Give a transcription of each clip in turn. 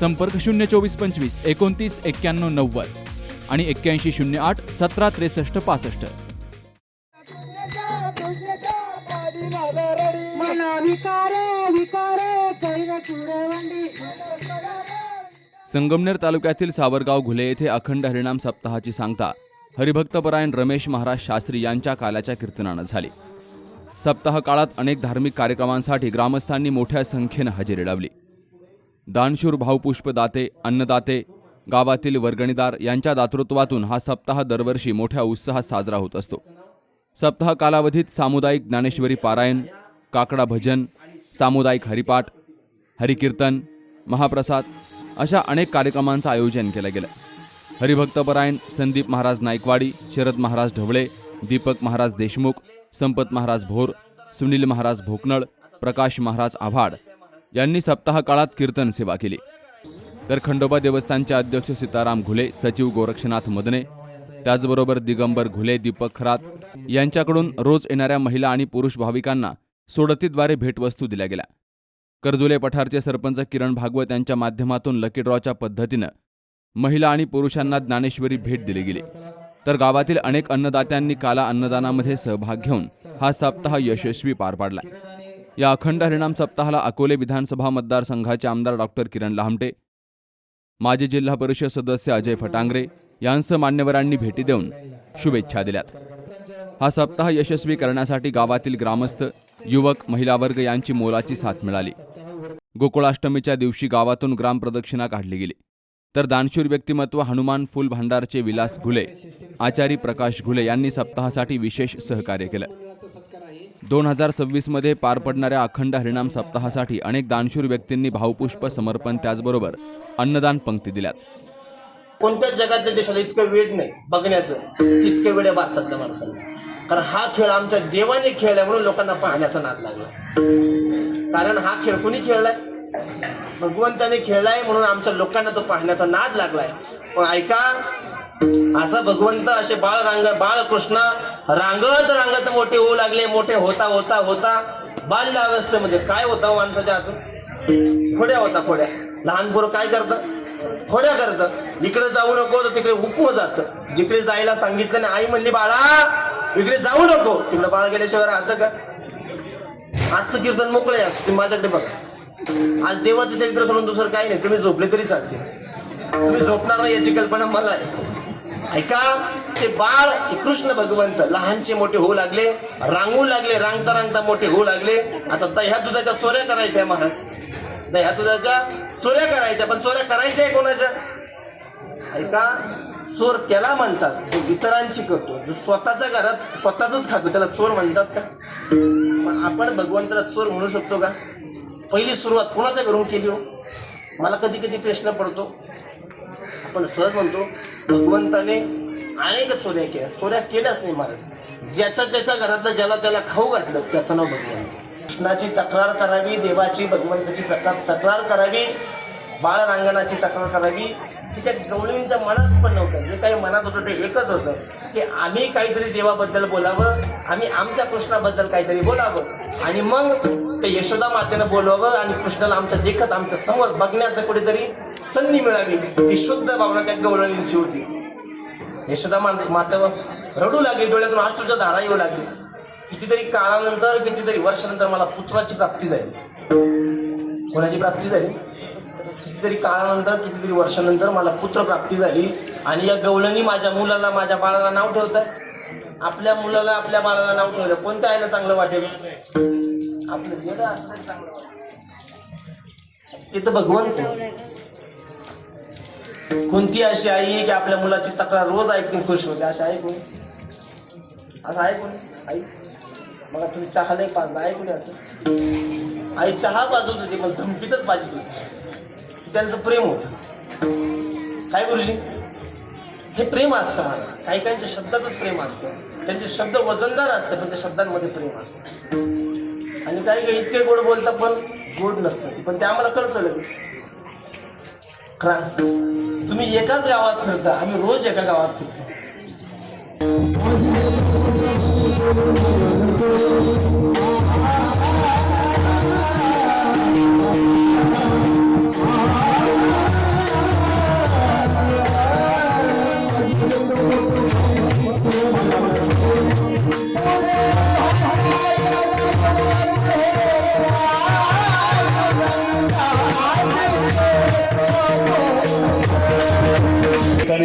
संपर्क शून्य चोवीस पंचवीस एकोणतीस एक्क्याण्णव नव्वद आणि एक्क्याऐंशी शून्य आठ सतरा त्रेसष्ट पासष्ट. संगमनेर तालुक्यातील सावरगाव घुले येथे अखंड हरिणाम सप्ताहाची सांगता हरिभक्तपरायण रमेश महाराज शास्त्री यांच्या काल्याच्या कीर्तनानं झाली. सप्ताह काळात अनेक धार्मिक कार्यक्रमांसाठी ग्रामस्थांनी मोठ्या संख्येनं हजेरी लावली. दानशूर भावपुष्प दाते अन्नदाते गावातील वर्गणीदार यांच्या दातृत्वातून हा सप्ताह दरवर्षी मोठ्या उत्साहात साजरा होत असतो. सप्ताह कालावधीत सामुदायिक ज्ञानेश्वरी पारायण काकडा भजन सामुदायिक हरिपाठ हरिकीर्तन महाप्रसाद अशा अनेक कार्यक्रमांचं आयोजन केलं गेलं. हरिभक्तपरायण संदीप महाराज नायकवाडी शरद महाराज ढवळे दीपक महाराज देशमुख संपत महाराज भोर सुनील महाराज भोकनळ प्रकाश महाराज आव्हाड यांनी सप्ताह काळात कीर्तन सेवा केली. तर खंडोबा देवस्थानचे अध्यक्ष सीताराम घुले सचिव गोरक्षनाथ मदने त्याचबरोबर दिगंबर घुले दीपक खरात यांच्याकडून रोज येणाऱ्या महिला आणि पुरुष भाविकांना सोडतीद्वारे भेटवस्तू दिल्या गेल्या. कर्जुले पठारचे सरपंच किरण भागवत यांच्या माध्यमातून लकी ड्रॉच्या पद्धतीनं महिला आणि पुरुषांना ज्ञानेश्वरी भेट दिली गेली. तर गावातील अनेक अन्नदात्यांनी काला अन्नदानामध्ये सहभाग घेऊन हा सप्ताह यशस्वी पार पाडला. या अखंड हरिणाम सप्ताहाला अकोले विधानसभा मतदारसंघाचे आमदार डॉक्टर किरण लहामटे माजी जिल्हा परिषद सदस्य अजय फटांगरे यांसह मान्यवरांनी भेटी देऊन शुभेच्छा दिल्यात. हा सप्ताह यशस्वी करण्यासाठी गावातील ग्रामस्थ युवक महिला वर्ग यांची मोलाची साथ मिळाली. गोकुळाष्टमीच्या दिवशी गावातून ग्रामप्रदक्षिणा काढली गेली. तर दानशूर व्यक्तिमत्व हनुमान फुल भांडारचे विलास घुले आचारी प्रकाश घुले यांनी सप्ताहासाठी विशेष सहकार्य केलं. दोन हजार सव्वीसमध्ये पार पडणाऱ्या अखंड हरिणाम सप्ताहासाठी अनेक दानशूर व्यक्तींनी भावपुष्प समर्पण त्याचबरोबर अन्नदान पंक्ती दिल्यात. कोणत्याच जगातल्या देशाला इतकं वेळ नाही बघण्याचं. इतकं वेळ आहे भारतातल्या माणसांना. कारण हा खेळ आमच्या देवाने खेळलाय म्हणून लोकांना पाहण्याचा नाद लागला. कारण हा खेळ कोणी खेळलाय? भगवंताने खेळलाय म्हणून आमच्या लोकांना तो पाहण्याचा नाद लागलाय. पण ऐका असा भगवंत असे बाळ रांग बाळकृष्ण रांगत रांगत मोठे होऊ लागले मोठे होता होता होता. बाल्य अवस्थेमध्ये काय होता माणसाच्या हातून? खोड्या होता खोड्या. लहान पोरं काय करतं? खोड्या करतं. इकडे जाऊ नको तर तिकडे हुकू जातं. जिकडे जायला सांगितलं नाही आई म्हणली बाळा इकडे जाऊ नको. तिकडे बाळ गेल्याशिवाय राहतं का? आजचं कीर्तन मोकळे असत तुम्ही माझ्याकडे बघा. आज देवाचं चरित्र सोडून दुसरं काही नाही. तुम्ही झोपले तरी चालते. तुम्ही झोपणार नाही याची कल्पना मला आहे. ऐका ते बाळ कृष्ण भगवंत. लहानचे मोठे होऊ लागले रांगू लागले रांगता रांगता मोठे होऊ लागले. आता दह्या दुधाच्या चोऱ्या करायच्या महाराज. दह्या दुधाच्या चोऱ्या करायच्या पण चोऱ्या करायच्या आहे कोणाच्या? ऐका चोर त्याला म्हणतात जो इतरांशी करतो जो स्वतःच्या घरात स्वतःच खातो त्याला चोर म्हणतात का? आपण भगवंताला चोर म्हणू शकतो का? पहिली सुरुवात कोणाच्या घरून केली हो? मला कधी कधी प्रश्न पडतो. आपण सहज म्हणतो भगवंताने अनेक चोऱ्या केल्या. चोऱ्या केल्याच नाही महाराज. ज्याच्या त्याच्या घरातलं ज्याला त्याला खाऊ घातलं त्याचं नाव भगवंत कृष्णाची तक्रार करावी देवाची भगवंताची तक्रार तक्रार करावी बाळरांगणाची तक्रार करावी की त्या गवळींच्या मनात पण नव्हतं. जे काही मनात होतं ते एकच होतं. की आम्ही काहीतरी देवाबद्दल बोलावं आम्ही आमच्या कृष्णाबद्दल काहीतरी बोलावं. आणि मग ते यशोदा मातेनं बोलवावं आणि कृष्णाला आमच्या देखत आमच्यासमोर बघण्याचं कुठेतरी संधी मिळावी. ही शुद्ध भावना त्या गवळणींची होती. यशोदा माते रडू लागली डोळ्यातून अष्टूच्या धारा येऊ लागली. कितीतरी काळानंतर कितीतरी वर्षानंतर मला पुत्राची प्राप्ती झाली. कोणाची प्राप्ती झाली? कितीतरी काळानंतर कितीतरी वर्षानंतर मला पुत्र प्राप्ती झाली. आणि या गवळणी माझ्या मुलाला माझ्या बाळाला नाव ठेवतात. आपल्या मुलाला आपल्या बाळाला नाव ठेवलं. कोणत्या आईला चांगलं वाटेल? आपलं गेलं असलं चांगलं वाटेल. ते तर भगवंत कोणती अशी आई आहे की आपल्या मुलाची तक्रार रोज ऐकून खुश होते? अशी आहे कोणी? असं आहे कोणी? आई? मला तुम्ही चहा नाही पाजला. आहे कोणी असं? आई चहा पाजवत होती पण धमकीतच पाजत होती. त्यांचं प्रेम होतं. काय गुरुजी? हे प्रेम असतं मला. काही काहींच्या शब्दातच प्रेम असतं. त्यांचे शब्द वजनदार असते पण त्या शब्दांमध्ये प्रेम असतं. आणि काही काही इतके गोड बोलतात पण गोड नसतं पण ते आम्हाला कळतं लगेच. तुम्ही एकाच गावात फिरता. आम्ही रोज एका गावात फिरतो.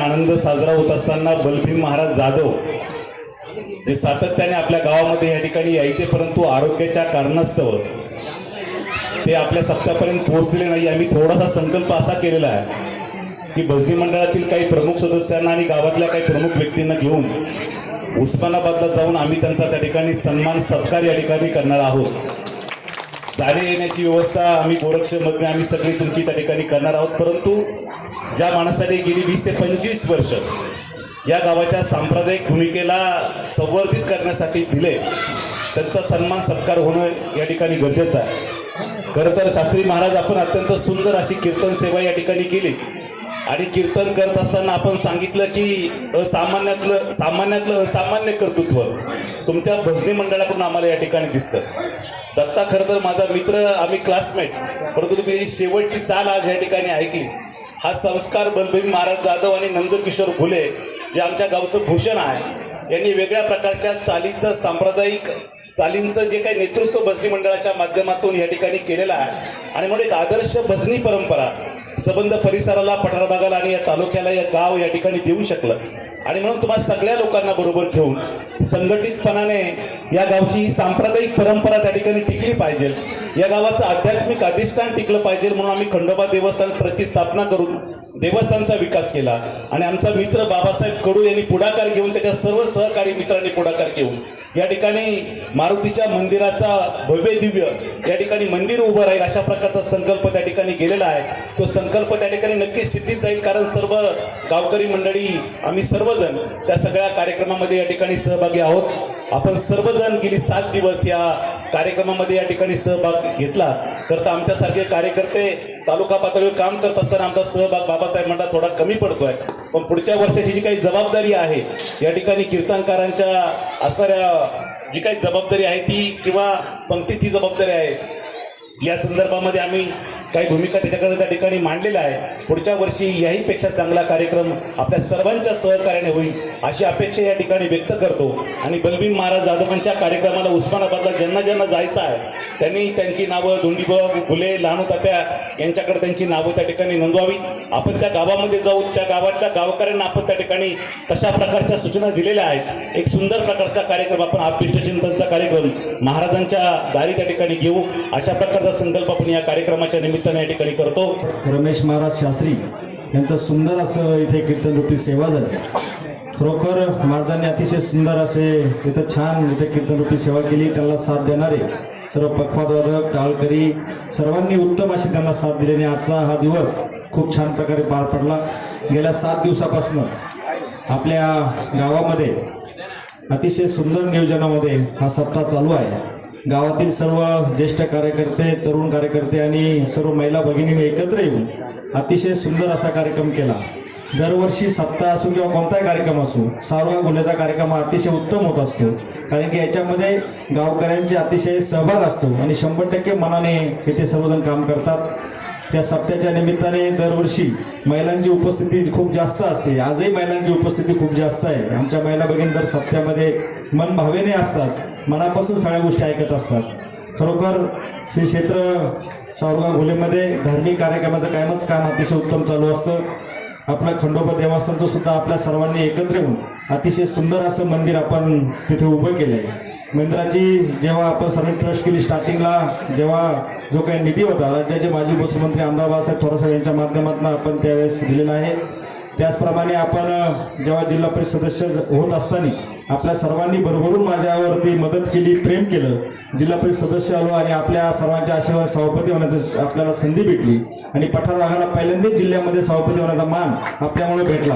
आनंद साजरा होत असताना बलभीम महाराज जाधव जे सातत्याने आपल्या गावामध्ये या ठिकाणी यायचे परंतु आरोग्याच्या कारणास्तव ते आपल्या सप्त्यापर्यंत पोहोचलेले नाही. आम्ही थोडासा संकल्प असा केलेला आहे की भजनी मंडळातील काही प्रमुख सदस्यांना आणि गावातल्या काही प्रमुख व्यक्तींना घेऊन उस्मानाबादला जाऊन आम्ही त्यांचा त्या ठिकाणी सन्मान सत्कार या ठिकाणी करणार आहोत. जाणे येण्याची व्यवस्था आम्ही गोरक्षमध्ये आम्ही सगळी तुमची त्या ठिकाणी करणार आहोत. परंतु ज्या माणसाने गेली वीस ते पंचवीस वर्ष या गावाच्या सांप्रदायिक भूमिकेला संवर्धित करण्यासाठी दिले त्यांचा सन्मान सत्कार होणं या ठिकाणी गरजेचं आहे. खरं तर शास्त्री महाराज आपण अत्यंत सुंदर अशी कीर्तन सेवा या ठिकाणी केली. आणि कीर्तन करत असताना आपण सांगितलं की असामान्यातलं सामान्यातलं असामान्य कर्तृत्व तुमच्या भजनी मंडळाकडून आम्हाला या ठिकाणी दिसतं. दत्ता खरं तर माझा मित्र आम्ही क्लासमेट परंतु तुम्ही शेवटची चाल आज या ठिकाणी ऐकली. हा संस्कार बलभीम महाराज जाधव आणि नंदकिशोर फुले जे आमच्या गावचं भूषण आहे यांनी वेगळ्या प्रकारच्या चालीचं सांप्रदायिक चालींचं जे काही नेतृत्व भजनी मंडळाच्या माध्यमातून या ठिकाणी केलेलं आहे. आणि म्हणून एक आदर्श भजनी परंपरा सबंध परिसराला पठार भागाला आणि या तालुक्याला या गाव या ठिकाणी देऊ शकलं. आणि म्हणून तुम्हाला सगळ्या लोकांना बरोबर घेऊन संघटितपणाने या गावची ही सांप्रदायिक परंपरा त्या ठिकाणी टिकली पाहिजे. या गावाचं आध्यात्मिक अधिष्ठान टिकलं पाहिजे म्हणून आम्ही खंडोबा देवस्थान प्रतिस्थापना करून देवस्थानचा विकास केला. आणि आमचा मित्र बाबासाहेब कडू यांनी पुढाकार घेऊन त्याच्या सर्व सहकारी मित्रांनी पुढाकार घेऊन या ठिकाणी मारुतीच्या मंदिराचा भव्य दिव्य या ठिकाणी मंदिर उभं राहील अशा प्रकारचा संकल्प त्या ठिकाणी गेलेला आहे. तो संकल्प त्या ठिकाणी नक्कीच सिद्धीत जाईल कारण सर्व गावकरी मंडळी आम्ही सर्वजण त्या सगळ्या कार्यक्रमामध्ये या ठिकाणी सहभागी आहोत. आपण सर्वजण गेली सात दिवस या कार्यक्रमामध्ये या ठिकाणी सहभाग घेतला. तर आमच्यासारखे कार्यकर्ते तालुका पातळीवर काम करत असताना आमचा सहभाग बाबासाहेब मंडळात थोडा कमी पडतोय. पण पुढच्या वर्षाची जी काही जबाबदारी आहे या ठिकाणी कीर्तनकारांच्या असणाऱ्या जी काही जबाबदारी आहे ती किंवा पंक्तीची जबाबदारी आहे या संदर्भामध्ये आम्ही काही भूमिका त्याच्याकडे त्या ठिकाणी मांडलेल्या आहे पुढच्या वर्षी याहीपेक्षा चांगला कार्यक्रम आपल्या सर्वांच्या सहकार्याने होईल अशी अपेक्षा या ठिकाणी व्यक्त करतो. आणि बलबीन महाराज जाधवांच्या कार्यक्रमाला उस्मानाबादला ज्यांना ज्यांना जायचं आहे त्यांनी त्यांची नावं धोंडीबाबा फुले लहानू तात्या यांच्याकडे त्यांची नावं त्या ठिकाणी नोंदवावी. आपण त्या गावामध्ये जाऊ त्या गावातल्या गावकऱ्यांना आपण त्या ठिकाणी तशा प्रकारच्या सूचना दिलेल्या आहेत. एक सुंदर प्रकारचा कार्यक्रम आपण आपलिष्टचिंतनचा कार्यक्रम महाराजांच्या दारी त्या ठिकाणी घेऊ. अशा प्रकारचा संकल्प आपण या कार्यक्रमाच्या कीर्तन या ठिकाणी करतो. रमेश महाराज शास्त्री यांचं सुंदर असं इथे कीर्तन रूपी सेवा झाली. खरोखर महाराजांनी अतिशय सुंदर असे इथं छान इथे कीर्तनरूपी सेवा केली. त्यांना साथ देणारे सर्व पक्वादवादक टाळकरी सर्वांनी उत्तम अशी त्यांना साथ दिली आणि आजचा हा दिवस खूप छान प्रकारे पार पडला. गेल्या सात दिवसापासून आपल्या गावामध्ये अतिशय सुंदर नियोजनामध्ये हा सप्ताह चालू आहे. गावातील सर्व ज्येष्ठ कार्यकर्ते तरुण कार्यकर्ते आणि सर्व महिला भगिनींनी एकत्र येऊन अतिशय सुंदर असा कार्यक्रम केला. दरवर्षी सप्ताह असो किंवा कोणताही कार्यक्रम असो सार्वजनिक गुन्ह्याचा कार्यक्रम हा अतिशय उत्तम होत असतो. कारण की याच्यामध्ये गावकऱ्यांचे अतिशय सहभाग असतो आणि शंभर टक्के मनाने इथे सर्वजण काम करतात. त्या सप्त्याच्या निमित्ताने दरवर्षी महिलांची उपस्थिती खूप जास्त असते. आजही महिलांची उपस्थिती खूप जास्त आहे. आमच्या महिला भगिनी दर सप्त्यामध्ये मन भावेने असतात मनापासून सगळ्या गोष्टी ऐकत असतात. खरोखर श्री क्षेत्र सावरगाव घोलेमध्ये धार्मिक कार्यक्रमाचं कायमच काम अतिशय उत्तम चालू असतं. आपलं खंडोबा देवस्थानचं सुद्धा आपल्या सर्वांनी एकत्र येऊन अतिशय सुंदर असं मंदिर आपण तिथे उभं केलं आहे मंदिराची जेव्हा आपण सर्व ट्रस्ट केली स्टार्टिंगला जेव्हा जो काही निधी होता राज्याचे माजी मुख्यमंत्री आमदार बाळासाहेब थोरासाहेब यांच्या माध्यमातून आपण त्यावेळेस दिलेला आहे. त्याचप्रमाणे आपण जेव्हा जिल्हा परिषद सदस्य होत असताना आपल्या सर्वांनी भरभरून माझ्यावरती मदत केली प्रेम केलं जिल्हा परिषद सदस्य आलो आणि आपल्या सर्वांच्या आशीर्वाद सभापती होण्याची आपल्याला संधी भेटली आणि पठार भागाला पहिल्यांदाच जिल्ह्यामध्ये सभापती होण्याचा मान आपल्यामुळे भेटला.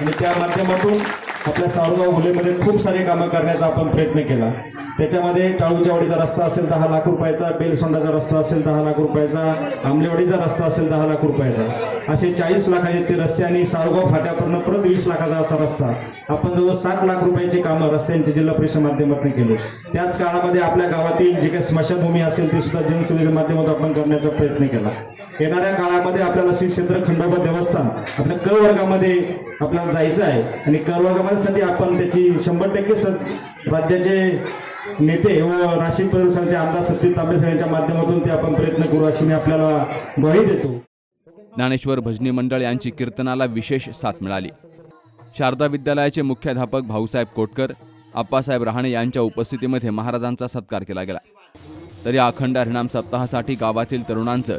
आणि त्या माध्यमातून आपल्या सावरगाव हुलेमध्ये खूप सारे कामं करण्याचा आपण प्रयत्न केला. त्याच्यामध्ये टाळूच्यावाडीचा रस्ता असेल दहा लाख रुपयाचा बेलसोंडाचा रस्ता असेल दहा लाख रुपयाचा आंबलेवाडीचा रस्ता असेल दहा लाख रुपयाचा. असे चाळीस लाखाचे ते रस्ते आणि सावरगाव फाट्यापर्यंत परत वीस लाखाचा असा रस्ता. आपण जवळ सात लाख रुपयाची कामं रस्त्यांची जिल्हा परिषद माध्यमातून केले. त्याच काळामध्ये आपल्या गावातील जे काही स्मशानभूमी असेल ती सुद्धा जनसेवेच्या माध्यमातून आपण करण्याचा प्रयत्न केला. येणाऱ्या काळामध्ये आपल्याला श्री क्षेत्र खंडोबा देवस्थान आपल्या क वर्गामध्ये आपल्याला जायचं आहे. आणि क वर्गामध्ये आपण त्याची शंभर टक्के राज्याचे नेते व नाशिक परिसराचे आमदार सतीश तांबे यांच्या माध्यमातून ते आपण प्रयत्न करू अशी मी आपल्याला ग्वाही देतो. ज्ञानेश्वर भजनी मंडळ यांची कीर्तनाला विशेष साथ मिळाली. शारदा विद्यालयाचे मुख्याध्यापक भाऊसाहेब कोटकर आप्पासाहेब रहाणे यांच्या उपस्थितीमध्ये महाराजांचा सत्कार केला गेला. तर या अखंड हरिणाम सप्ताहासाठी गावातील तरुणांचं